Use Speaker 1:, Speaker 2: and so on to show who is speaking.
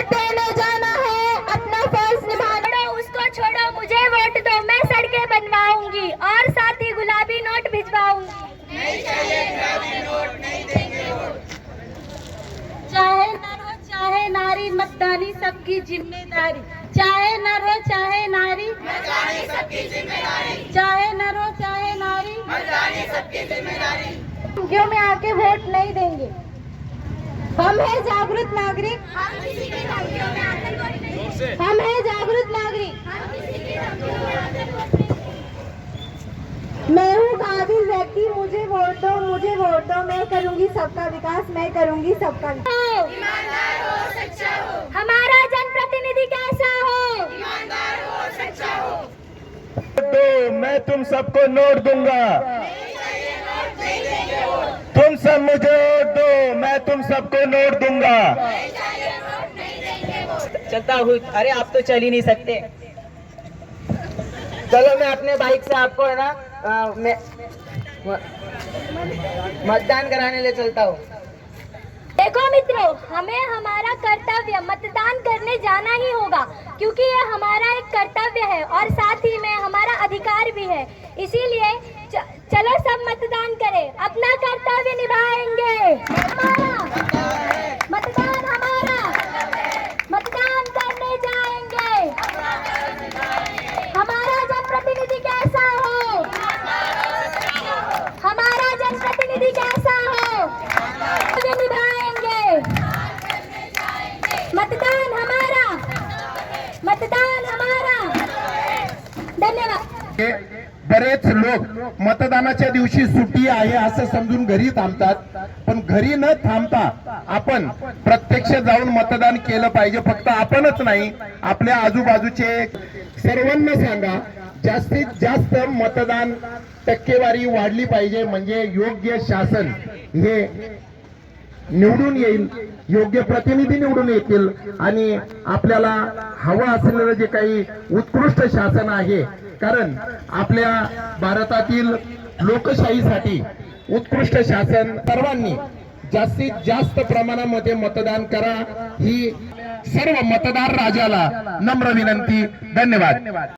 Speaker 1: Vote देने जाना है अपना फ़र्ज़ निभाना।
Speaker 2: छोड़ो उसको छोड़ो मुझे वोट दो मैं सड़कें बनवाऊँगी और साथ ही गुलाबी नोट भिजवाऊँगी।
Speaker 1: चाहे नर हो चाहे नारी मतदानी सबकी ज़िम्मेदारी। चाहे नर हो चाहे नारी। चाहे नर हो चाहे नारी। धमकियों में आके वोट नहीं देंगे। हम है जागरूक नागरिक। हम है। जागरूक नागरिक। मैं हूँ। काबिल व्यक्ति मुझे वोट दो मुझे वोट दो मैं करूँगी सबका विकास मैं करूँगी सबका विकास।
Speaker 2: हमारा जनप्रतिनिधि कैसा हो?
Speaker 3: दो मैं तुम सबको नोट दूँगा। तुम सब मुझे तुम सबको नोट दूँगा।
Speaker 4: चलता हूँ। अरे आप तो चल ही नहीं सकते। चलो मैं अपने बाइक से आपको है ना अ, मैं मतदान कराने ले चलता हूँ।
Speaker 2: देखो मित्रों हमें हमारा कर्तव्य मतदान करने जाना ही होगा क्योंकि ये हमारा एक कर्तव्य है और साथ ही में हमारा अधिकार भी है। इसीलिए चलो सब मतदान करें अपना कर्तव्य निभाएँगे।
Speaker 3: बरेच लोक मतदानाच्या दिवशी सुट्टी आहे असं समजून घरी थांबतात. पण घरी न थांबता आपण प्रत्यक्ष जाऊन मतदान केलं पाहिजे. फक्त आपणच नाही आपल्या आजूबाजूचे सर्वांना सांगा जास्तीत जास्त मतदान टक्केवारी वाढली पाहिजे म्हणजे योग्य शासन हे निवडून येईल योग्य प्रतिनिधी निवडून येतील आणि आपल्याला हवं असलेलं जे काही उत्कृष्ट शासन आहे कारण आपल्या भारतातील लोकशाहीसाठी उत्कृष्ट शासन सर्वांनी जास्तीत जास्त प्रमाणामध्ये मतदान करा. ही सर्व मतदार राजाला नम्र विनंती. धन्यवाद.